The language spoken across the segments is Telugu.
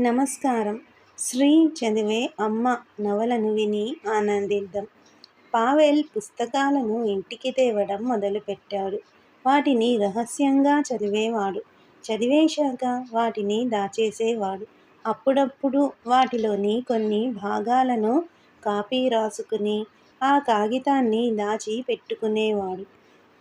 నమస్కారం. శ్రీ చదివే అమ్మ నవలను విని ఆనందిద్దాం. పావెల్ పుస్తకాలను ఇంటికి తేవడం మొదలుపెట్టాడు. వాటిని రహస్యంగా చదివేవాడు. చదివేశాక వాటిని దాచేసేవాడు. అప్పుడప్పుడు వాటిలోని కొన్ని భాగాలను కాపీ రాసుకుని ఆ కాగితాన్ని దాచి పెట్టుకునేవాడు.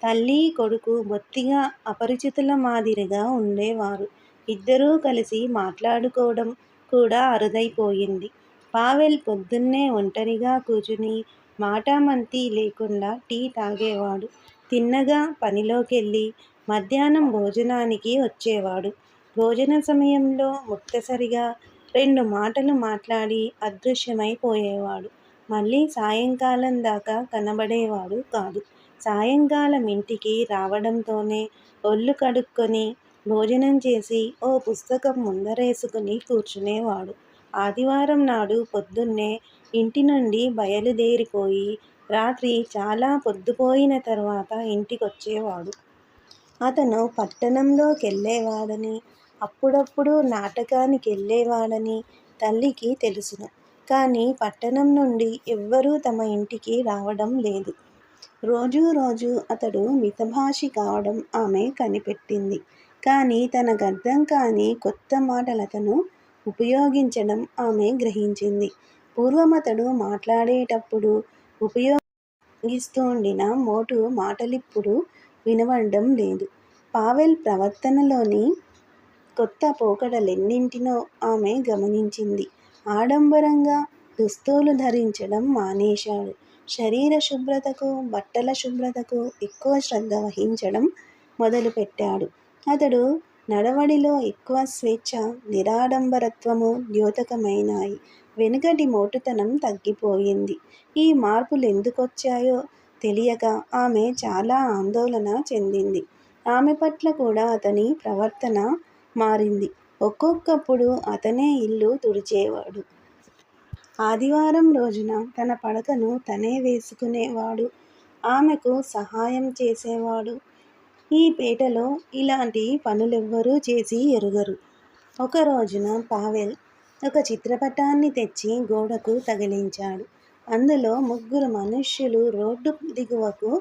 తల్లి కొడుకు బొత్తిగా అపరిచితుల మాదిరిగా ఉండేవారు. ఇద్దరూ కలిసి మాట్లాడుకోవడం కూడా అరుదైపోయింది. పావెల్ పొద్దున్నే ఒంటరిగా కూర్చుని మాటామంతి లేకుండా టీ తాగేవాడు. తిన్నగా పనిలోకెళ్ళి మధ్యాహ్నం భోజనానికి వచ్చేవాడు. భోజన సమయంలో ముక్తసరిగా రెండు మాటలు మాట్లాడి అదృశ్యమైపోయేవాడు. మళ్ళీ సాయంకాలం దాకా కనబడేవాడు కాదు. సాయంకాలం ఇంటికి రావడంతోనే ఒళ్ళు కడుక్కొని భోజనం చేసి ఓ పుస్తకం ముందరేసుకుని కూర్చునేవాడు. ఆదివారం నాడు పొద్దున్నే ఇంటి నుండి బయలుదేరిపోయి రాత్రి చాలా పొద్దుపోయిన తర్వాత ఇంటికొచ్చేవాడు. అతను పట్టణంలోకెళ్ళేవాడని అప్పుడప్పుడు నాటకానికి వెళ్ళేవాడని తల్లికి తెలుసును. కానీ పట్టణం నుండి ఎవ్వరూ తమ ఇంటికి రావడం లేదు. రోజూ రోజు అతడు మితభాషి కావడం ఆమె కనిపెట్టింది. కానీ తనకర్థం కాని కొత్త మాటలతను ఉపయోగించడం ఆమె గ్రహించింది. పూర్వమతడు మాట్లాడేటప్పుడు ఉపయోగిస్తుండిన మోటు మాటలిప్పుడు వినవడం లేదు. పావెల్ ప్రవర్తనలోని కొత్త పోకడలెన్నింటినో ఆమె గమనించింది. ఆడంబరంగా దుస్తులు ధరించడం మానేశాడు. శరీర శుభ్రతకు బట్టల శుభ్రతకు ఎక్కువ శ్రద్ధ వహించడం మొదలుపెట్టాడు. అతడు నడవడిలో ఎక్కువ స్వేచ్ఛ నిరాడంబరత్వము ద్యోతకమైనాయి. వెనుకటి మోటుతనం తగ్గిపోయింది. ఈ మార్పులు ఎందుకొచ్చాయో తెలియక ఆమె చాలా ఆందోళన చెందింది. ఆమె పట్ల కూడా అతని ప్రవర్తన మారింది. ఒక్కొక్కప్పుడు అతనే ఇల్లు తుడిచేవాడు. ఆదివారం రోజున తన పడకను తనే వేసుకునేవాడు. ఆమెకు సహాయం చేసేవాడు. ఈ పేటలో ఇలాంటి పనులెవ్వరూ చేసి ఎరుగరు. ఒక రోజున పావెల్ ఒక చిత్రపటాన్ని తెచ్చి గోడకు తగిలించాడు. అందులో ముగ్గురు మనుష్యులు రోడ్డు దిగువకు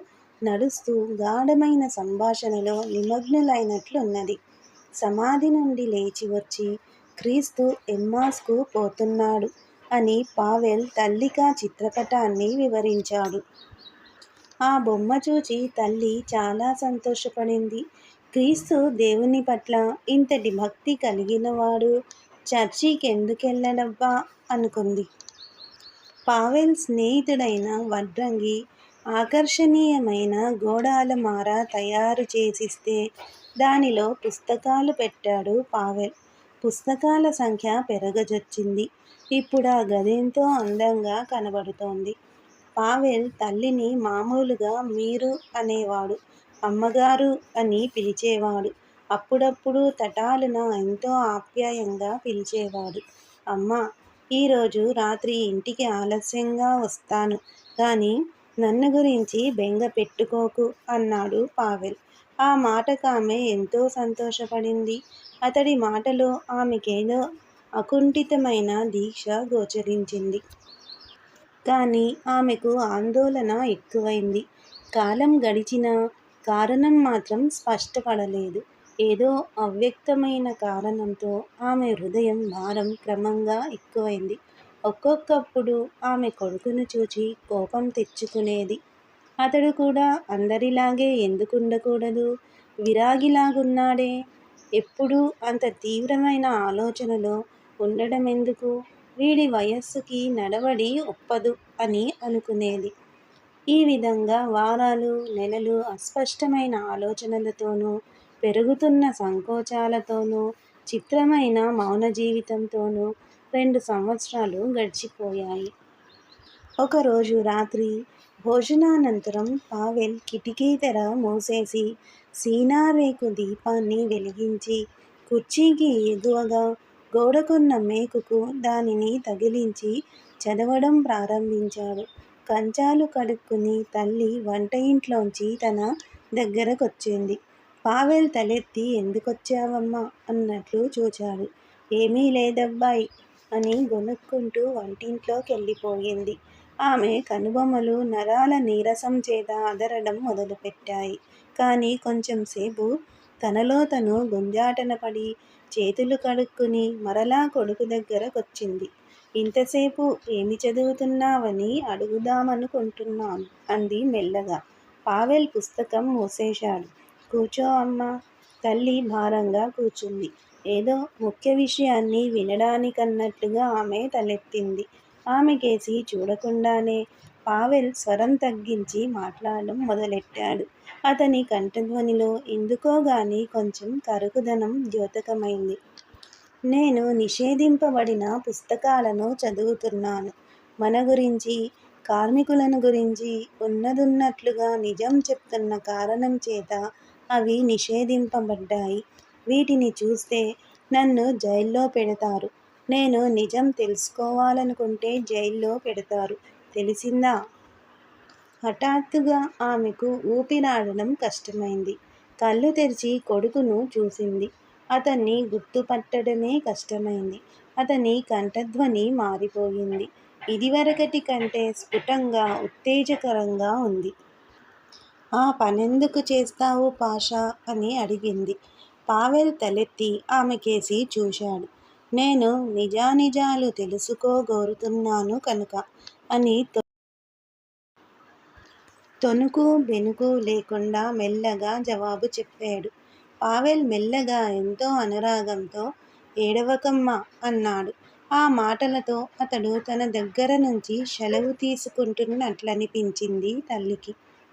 నడుస్తూ గాఢమైన సంభాషణలో నిమగ్నులైనట్లున్నది. సమాధి నుండి లేచి వచ్చి క్రీస్తు ఎమ్మాస్కు పోతున్నాడు అని పావెల్ తల్లికా చిత్రపటాన్ని వివరించాడు. ఆ బొమ్మ చూచి తల్లి చాలా సంతోషపడింది. క్రీస్తు దేవుని పట్ల ఇంతటి భక్తి కలిగినవాడు చర్చికెందుకెళ్ళడబ్బా అనుకుంది. పావెల్ స్నేహితుడైన వడ్రంగి ఆకర్షణీయమైన గోడలమార తయారు చేసిస్తే దానిలో పుస్తకాలు పెట్టాడు పావెల్. పుస్తకాల సంఖ్య పెరగజొచ్చింది. ఇప్పుడు ఆ గదెంతో అందంగా కనబడుతోంది. పావెల్ తల్లిని మామూలుగా మీరు అనేవాడు అమ్మగారు అని పిలిచేవాడు. అప్పుడప్పుడు తటాలున ఎంతో ఆప్యాయంగా పిలిచేవాడు. అమ్మ ఈరోజు రాత్రి ఇంటికి ఆలస్యంగా వస్తాను కానీ నన్ను గురించి బెంగ పెట్టుకోకు అన్నాడు పావెల్. ఆ మాటకామె ఎంతో సంతోషపడింది. అతడి మాటలో ఆమెకేదో అకుంఠితమైన దీక్ష గోచరించింది. కానీ ఆమెకు ఆందోళన ఎక్కువైంది. కాలం గడిచినా కారణం మాత్రం స్పష్టపడలేదు. ఏదో అవ్యక్తమైన కారణంతో ఆమె హృదయం భారం క్రమంగా ఎక్కువైంది. ఒక్కొక్కప్పుడు ఆమె కొడుకును చూచి కోపం తెచ్చుకునేది. అతడు కూడా అందరిలాగే ఎందుకుండకూడదు విరాగిలాగున్నాడే? ఎప్పుడూ అంత తీవ్రమైన ఆలోచనలో ఉండడం ఎందుకు వీడి వయస్సుకి నడవడి ఒప్పదు అని అనుకునేది. ఈ విధంగా వారాలు నెలలు అస్పష్టమైన ఆలోచనలతోనూ పెరుగుతున్న సంకోచాలతోనూ చిత్రమైన మౌన జీవితంతోనూ రెండు సంవత్సరాలు గడిచిపోయాయి. ఒకరోజు రాత్రి భోజనానంతరం పావెల్ కిటికీ తెర మూసేసి సీనారేకు దీపాన్ని వెలిగించి కుర్చీకి ఎగువగా గోడకున్న మేకుకు దానిని తగిలించి చదవడం ప్రారంభించాడు. కంచాలు కడుక్కుని తల్లి వంట ఇంట్లోంచి తన దగ్గరకొచ్చింది. పావెల్ తలెత్తి ఎందుకొచ్చావమ్మా? అన్నట్లు చూచాడు. ఏమీ లేదబ్బాయి అని గొనుక్కుంటూ వంటింట్లోకి వెళ్ళిపోయింది ఆమె కనుబొమ్మలు నరాల నీరసం చేత అదరడం మొదలుపెట్టాయి. కానీ కొంచెంసేపు తనలో తను గుంజాటన పడి చేతులు కడుక్కుని మరలా కొడుకు దగ్గరకొచ్చింది ఇంతసేపు ఏమి చదువుతున్నావని అడుగుదామనుకుంటున్నాను అంది మెల్లగా. పావెల్ పుస్తకం మూసేశాడు. కూర్చో అమ్మా! తల్లి భారంగా కూర్చుంది. ఏదో ముఖ్య విషయాన్ని వినడానికన్నట్లుగా ఆమె తలెత్తింది. ఆమెకేసి చూడకుండానే పావెల్ స్వరం తగ్గించి మాట్లాడడం మొదలెట్టాడు. అతని కంఠధ్వనిలో ఎందుకోగాని కొంచెం కరుకుదనం ద్యోతకమైంది. నేను నిషేధింపబడిన పుస్తకాలను చదువుతున్నాను. మన గురించి కార్మికులను గురించి ఉన్నదున్నట్లుగా నిజం చెప్తున్న కారణం చేత అవి నిషేధింపబడ్డాయి. వీటిని చూస్తే నన్ను జైల్లో పెడతారు. నేను నిజం తెలుసుకోవాలనుకుంటే జైల్లో పెడతారు. తెలిసిందా? హఠాత్తుగా ఆమెకు ఊపిరాడడం కష్టమైంది. కళ్ళు తెరిచి కొడుకును చూసింది. అతన్ని గుర్తుపట్టడమే కష్టమైంది. అతని కంఠధ్వని మారిపోయింది. ఇదివరకటి కంటే స్ఫుటంగా, ఉత్తేజకరంగా ఉంది. ఆ పనెందుకు చేస్తావు పాషా? అని అడిగింది. పావెల్ తలెత్తి ఆమెకేసి చూశాడు. నేను నిజానిజాలు తెలుసుకోగోరుతున్నాను కనుక అని తొణుకు బెణుకు లేకుండా మెల్లగా జవాబు చెప్పాడు. పావెల్ మెల్లగా ఎంతో అనురాగంతో ఏడవకమ్మా! అన్నాడు. ఆ మాటలతో అతడు తన దగ్గర నుంచి సెలవు తీసుకుంటున్నట్లనిపించింది తల్లికి.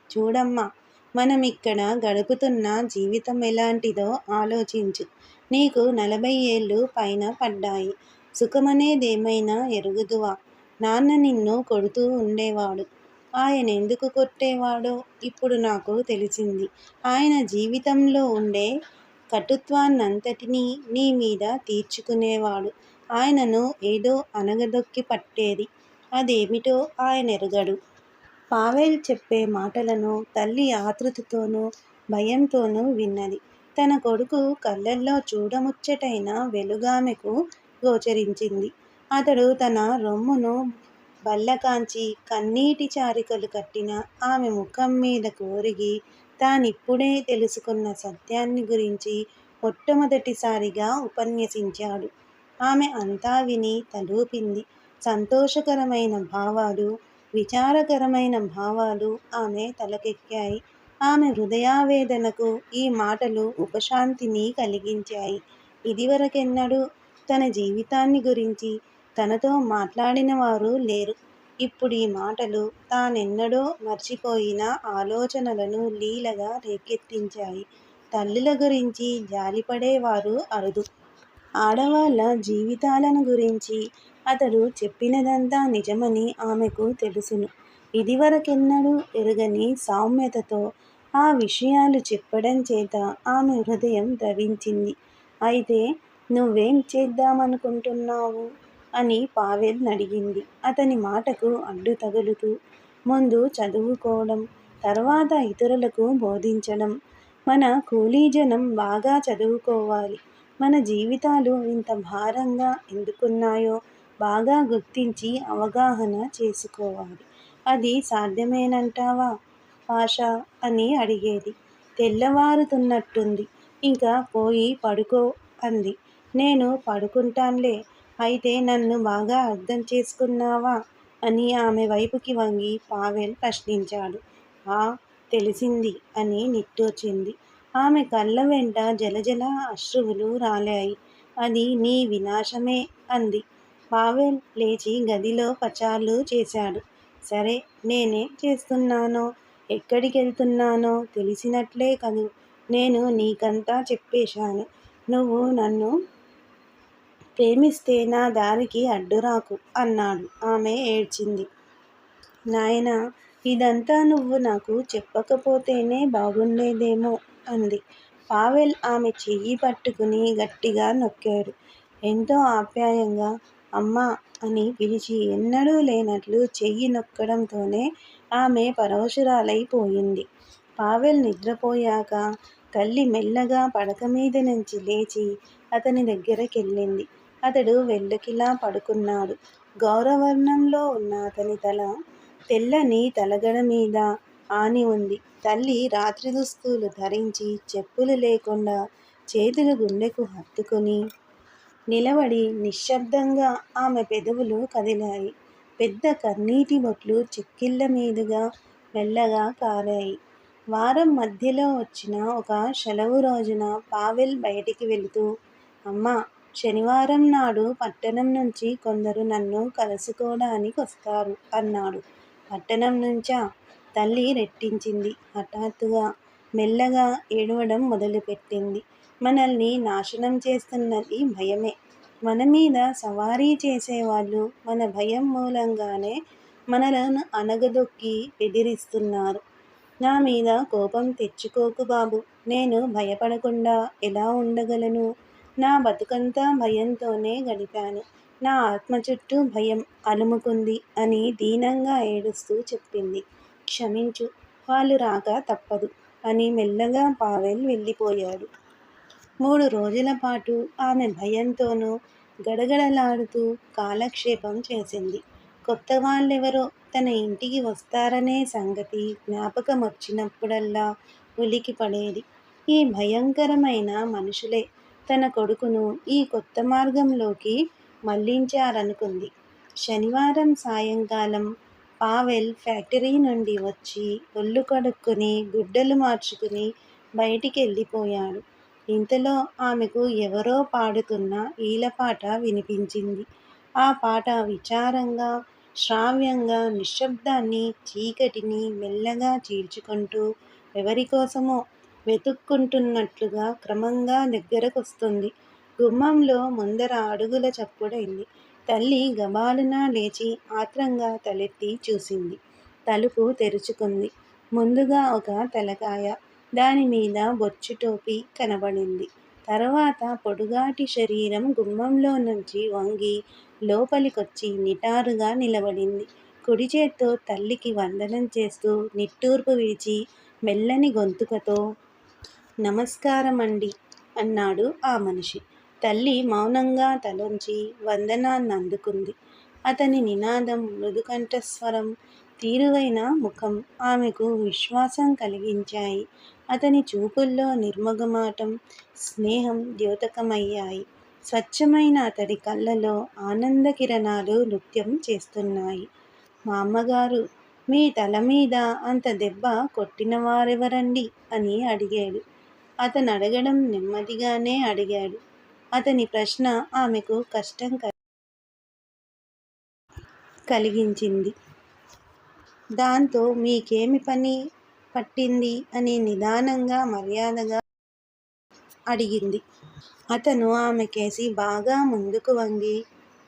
చూడమ్మా! మనం ఇక్కడ గడుపుతున్న జీవితం ఎలాంటిదో ఆలోచించు. నీకు నలభై ఏళ్ళు పైన పడ్డాయి. సుఖమనేదేమైనా ఎరుగుదువా? నాన్న నిన్ను కొడుతూ ఉండేవాడు ఆయన ఎందుకు కొట్టేవాడో ఇప్పుడు నాకు తెలిసింది. ఆయన జీవితంలో ఉండే కటుత్వాన్నంతటినీ నీమీద తీర్చుకునేవాడు. ఆయనను ఏదో అణగదొక్కి పట్టేది. అదేమిటో ఆయన ఎరగడు పావెల్ చెప్పే మాటలను తల్లి ఆతృతతోనూ, భయంతోనూ విన్నది. తన కొడుకు కళ్ళల్లో చూడముచ్చటైన వెలుగామెకు గోచరించింది. అతడు తన రొమ్మును బల్లకాంచి కన్నీటి చారికలు కట్టిన ఆమె ముఖం మీద కోరిగి తానిప్పుడే తెలుసుకున్న సత్యాన్ని గురించి మొట్టమొదటిసారిగా ఉపన్యసించాడు. ఆమె అంతా విని తలూపింది. సంతోషకరమైన భావాలు, విచారకరమైన భావాలు ఆమె తలకెక్కాయి. ఆమె హృదయావేదనకు ఈ మాటలు ఉపశాంతిని కలిగించాయి. ఇదివరకెన్నడూ తన జీవితాన్ని గురించి తనతో మాట్లాడిన వారు లేరు. ఇప్పుడీ మాటలు తానెన్నడో మర్చిపోయిన ఆలోచనలను లీలగా రేకెత్తించాయి. తల్లుల గురించి జాలిపడేవారు అరుదు. ఆడవాళ్ళ జీవితాలను గురించి అతడు చెప్పినదంతా నిజమని ఆమెకు తెలుసును. ఇదివరకెన్నడూ ఎరగని సౌమ్యతతో ఆ విషయాలు చెప్పడం చేత ఆమె హృదయం ద్రవించింది. అయితే నువ్వేం చేద్దామనుకుంటున్నావు? అని పావెల్ అడిగింది అతని మాటకు అడ్డు తగులుతూ. ముందు చదువుకోవడం, తర్వాత ఇతరులకు బోధించడం. మన కూలీజనం బాగా చదువుకోవాలి. మన జీవితాలు ఇంత భారంగా ఎందుకున్నాయో బాగా గుర్తించి అవగాహన చేసుకోవాలి. అది సాధ్యమేనంటావా పాషా? అని అడిగేది. తెల్లవారుతున్నట్టుంది. ఇంకా పోయి పడుకో అంది. నేను పడుకుంటాన్లే. అయితే నన్ను బాగా అర్థం చేసుకున్నావా? అని ఆమె వైపుకి వంగి పావెల్ ప్రశ్నించాడు. ఆ తెలిసింది అని నిట్టూర్చింది. ఆమె కళ్ళ వెంట జలజల అశ్రువులు రాలాయి. అది నీ వినాశమే అంది. పావెల్ లేచి గదిలో పచార్లు చేశాడు. సరే నేనేం చేస్తున్నానో, ఎక్కడికెళ్తున్నానో తెలిసినట్లే కదూ! నేను నీకంతా చెప్పేశాను. నువ్వు నన్ను ప్రేమిస్తే నా దారికి అడ్డురాకు అన్నాడు. ఆమె ఏడ్చింది. నాయనా! ఇదంతా నువ్వు నాకు చెప్పకపోతేనే బాగుండేదేమో అంది. పావెల్ ఆమె చెయ్యి పట్టుకుని గట్టిగా నొక్కాడు. ఎంతో ఆప్యాయంగా అమ్మా! అని పిలిచి ఎన్నడూ లేనట్లు చెయ్యి నొక్కడంతోనే ఆమె పరవశురాలైపోయింది పావెల్ నిద్రపోయాక తల్లి మెల్లగా పడక మీద నుంచి లేచి అతని దగ్గరకెళ్ళింది. అతడు వెళ్ళకిలా పడుకున్నాడు. గౌరవర్ణంలో ఉన్న అతని తల తెల్లని తలగడ మీద ఆని ఉంది. తల్లి రాత్రి దుస్తులు ధరించి చెప్పులు లేకుండా చేతులు గుండెకు హత్తుకొని నిలబడి నిశ్శబ్దంగా ఆమె పెదవులు కదిలాయి. పెద్ద కన్నీటి బొట్లు చిక్కిళ్ళ మీదుగా మెల్లగా కారాయి. వారం మధ్యలో వచ్చిన ఒక సెలవు రోజున పావెల్ బయటికి వెళుతూ అమ్మా! శనివారం నాడు పట్టణం నుంచి కొందరు నన్ను కలుసుకోవడానికి వస్తారు అన్నాడు. పట్టణం నుంచా? తల్లి రెట్టించింది హఠాత్తుగా. మెల్లగా ఏడవడం మొదలుపెట్టింది. మనల్ని నాశనం చేస్తున్నది భయమే. మన మీద సవారీ చేసేవాళ్ళు మన భయం మూలంగానే మనలను అనగదొక్కి బెదిరిస్తున్నారు. నా మీద కోపం తెచ్చుకోకు బాబు నేను భయపడకుండా ఎలా ఉండగలను? నా బతుకంతా భయంతోనే గడిపాను. నా ఆత్మ చుట్టూ భయం అలుముకుంది అని దీనంగా ఏడుస్తూ చెప్పింది. క్షమించు. వాళ్ళు రాక తప్పదు అని మెల్లగా పావెల్ వెళ్ళిపోయాడు. మూడు రోజుల పాటు ఆమె భయంతోనూ గడగడలాడుతూ కాలక్షేపం చేసింది. కొత్త వాళ్ళెవరో తన ఇంటికి వస్తారనే సంగతి జ్ఞాపకం వచ్చినప్పుడల్లా ఉలికి పడేది ఈ భయంకరమైన మనుషులే తన కొడుకును ఈ కొత్త మార్గంలోకి మళ్ళించారనుకుంది. శనివారం సాయంకాలం పావెల్ ఫ్యాక్టరీ నుండి వచ్చి ఒళ్ళు కడుక్కుని గుడ్డలు మార్చుకుని బయటికెళ్ళిపోయాడు. ఇంతలో ఆమెకు ఎవరో పాడుతున్న ఈలపాట వినిపించింది. ఆ పాట విచారంగా, శ్రావ్యంగా నిశ్శబ్దాన్ని, చీకటిని మెల్లగా చీల్చుకుంటూ ఎవరికోసమో వెతుక్కుంటున్నట్లుగా క్రమంగా దగ్గరకొస్తుంది. గుమ్మంలో ముందర అడుగుల చప్పుడైంది. తల్లి గబాలున లేచి ఆత్రంగా తలెత్తి చూసింది. తలుపు తెరుచుకుంది. ముందుగా ఒక తలకాయ, దాని మీద బొచ్చు టోపీ కనబడింది. తర్వాత పొడుగాటి శరీరం గుమ్మంలో నుంచి వంగి లోపలికొచ్చి నిటారుగా నిలబడింది. కుడి చేత్తో తల్లికి వందనం చేస్తూ నిట్టూర్పు విడిచి మెల్లని గొంతుకతో నమస్కారం అండి అన్నాడు ఆ మనిషి. తల్లి మౌనంగా తలంచి వందనాన్ని అందుకుంది అతని నినాదం, మృదుకంఠస్వరం, తీరువైన ముఖం ఆమెకు విశ్వాసం కలిగించాయి. అతని చూపుల్లో నిర్మగమాటం స్నేహం ద్యోతకమయ్యాయి. స్వచ్ఛమైన అతడి కళ్ళలో ఆనంద కిరణాలు నృత్యం చేస్తున్నాయి. మా అమ్మగారు మీ తల మీద అంత దెబ్బ కొట్టినవారెవరండి అని అడిగాడు అతను అడగడం నెమ్మదిగానే అడిగాడు. అతని ప్రశ్న ఆమెకు కష్టం కలిగించింది. దాంతో మీకేమి పని పట్టింది? అని నిదానంగా, మర్యాదగా అడిగింది. అతను ఆమెకేసి బాగా ముందుకు వంగి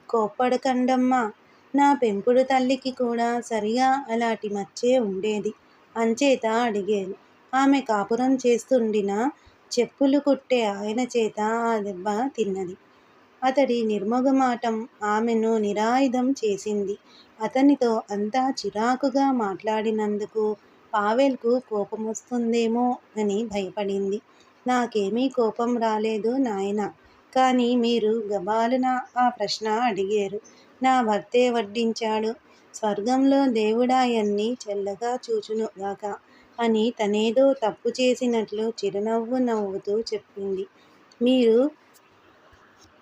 కోప్పడకండమ్మా! నా పెంపుడు తల్లికి కూడా సరిగా అలాంటి మచ్చే ఉండేది. అంచేత అడిగాను ఆమె కాపురం చేస్తుండిన చెప్పులు కుట్టే ఆయనచేత ఆ దెబ్బ తిన్నది. అతడి నిర్మగమాటం ఆమెను నిరాయుధం చేసింది. అతనితో అంతా చిరాకుగా మాట్లాడినందుకు పావెల్కు కోపం వస్తుందేమో అని భయపడింది. నాకేమీ కోపం రాలేదు నాయనా! కానీ మీరు గబాలున ఆ ప్రశ్న అడిగారు నా భర్తే వడ్డించాడు. స్వర్గంలో దేవుడాయన్ని చల్లగా చూచునుగాక అని తనేదో తప్పు చేసినట్లు చిరునవ్వు నవ్వుతూ చెప్పింది. మీరు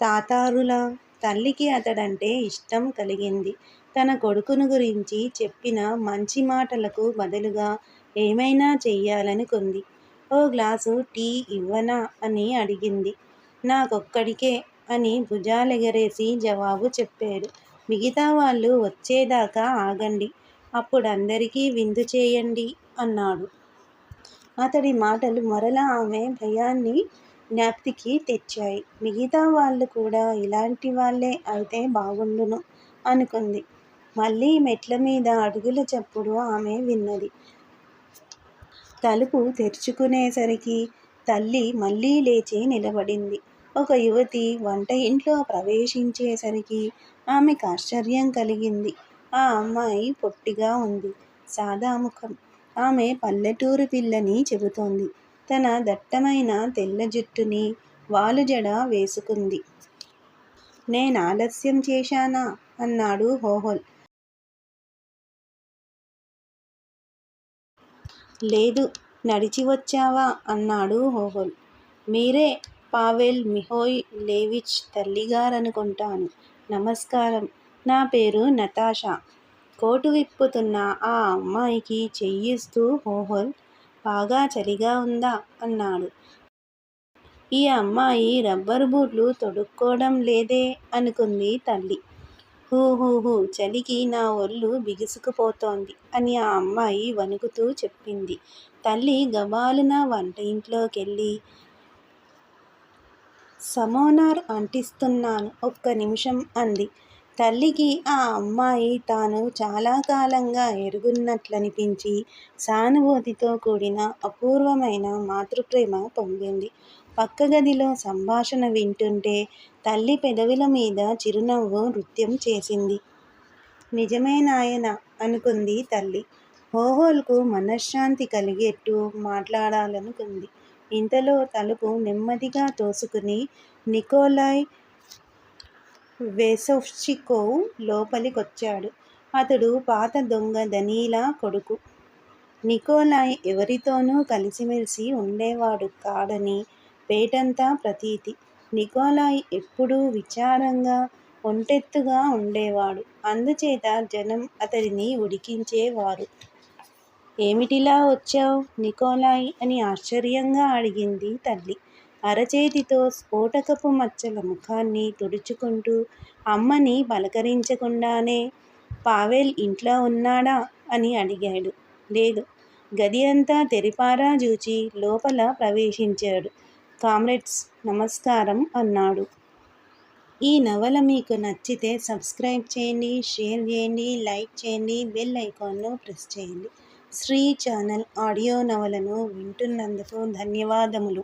తాతారులా? తల్లికి అతడంటే ఇష్టం కలిగింది. తన కొడుకును గురించి చెప్పిన మంచి మాటలకు బదులుగా ఏమైనా చెయ్యాలనుకుంది. ఓ గ్లాసు టీ ఇవ్వనా? అని అడిగింది. నాకొక్కడికే అని భుజాలెగరేసి జవాబు చెప్పాడు మిగతా వాళ్ళు వచ్చేదాకా ఆగండి. అప్పుడందరికీ విందు చేయండి అన్నాడు. అతడి మాటలు మరలా ఆమె భయాన్ని జ్ఞాప్తికి తెచ్చాయి. మిగతా వాళ్ళు కూడా ఇలాంటి వాళ్ళే అయితే బాగుండును అనుకుంది. మళ్ళీ మెట్ల మీద అడుగుల చప్పుడు ఆమె విన్నది. తలుపు తెరుచుకునేసరికి తల్లి మళ్ళీ లేచి నిలబడింది. ఒక యువతి వంట ఇంట్లో ప్రవేశించేసరికి ఆమెకు ఆశ్చర్యం కలిగింది. ఆ అమ్మాయి పొట్టిగా ఉంది. సాదా ముఖం. ఆమె పల్లెటూరు పిల్లని చెబుతోంది. తన దట్టమైన తెల్ల జుట్టుని వాలుజడ వేసుకుంది. నేను ఆలస్యం చేశానా? అన్నాడు హోహోల్. లేదు నడిచి వచ్చావా? అన్నాడు హోహోల్. మీరే పావెల్ మిహోయ్ లేవిచ్ తల్లిగారనుకుంటాను. నమస్కారం. నా పేరు నతాషా. కోటు విప్పుతున్న ఆ అమ్మాయికి చెయ్యిస్తూ హోహోల్ బాగా చలిగా ఉందా? అన్నాడు. ఈ అమ్మాయి రబ్బరు బూట్లు తొడుక్కోవడం లేదే అనుకుంది తల్లి. హూ చలికి నా ఒళ్ళు బిగుసుకుపోతోంది అని ఆ అమ్మాయి వణుకుతూ చెప్పింది. తల్లి గబాలున వంట ఇంట్లోకెళ్ళి సమోనార్ అంటిస్తున్నాను ఒక్క నిమిషం అంది. తల్లికి ఆ అమ్మాయి తాను చాలా కాలంగా ఎరుగున్నట్లనిపించి సానుభూతితో కూడిన అపూర్వమైన మాతృప్రేమ పొందింది. పక్క గదిలో సంభాషణ వింటుంటే తల్లి పెదవుల మీద చిరునవ్వు నృత్యం చేసింది. నిజమే నాయన అనుకుంది తల్లి. హోహోల్కు మనశ్శాంతి కలిగేట్టు మాట్లాడాలనుకుంది. ఇంతలో తలుపు నెమ్మదిగా తోసుకుని నికోలాయ్ వేసోవ్చికోవ్ లోపలికొచ్చాడు. అతడు పాత దొంగ దనీలా కొడుకు. నికోలాయ్ ఎవరితోనూ కలిసిమెలిసి ఉండేవాడు కాడని పేటంతా ప్రతీతి. నికోలాయ్ ఎప్పుడూ విచారంగా ఒంటెత్తుగా ఉండేవాడు. అందుచేత జనం అతడిని ఉడికించేవారు. ఏమిటిలా వచ్చావు నికోలాయ్? అని ఆశ్చర్యంగా అడిగింది తల్లి. అరచేతితో స్ఫోటకపు మచ్చల ముఖాన్ని తుడుచుకుంటూ అమ్మని పలకరించకుండానే పావెల్ ఇంట్లో ఉన్నాడా అని అడిగాడు. లేదు. గది అంతా తెరిపారా జూచి లోపల ప్రవేశించాడు. కామ్రేడ్స్ నమస్కారం అన్నాడు. ఈ నవల మీకు నచ్చితే సబ్స్క్రైబ్ చేయండి షేర్ చేయండి లైక్ చేయండి బెల్ ఐకాన్ను ప్రెస్ చేయండి. శ్రీ ఛానల్ ఆడియో నవలను వింటున్నందుకు ధన్యవాదములు.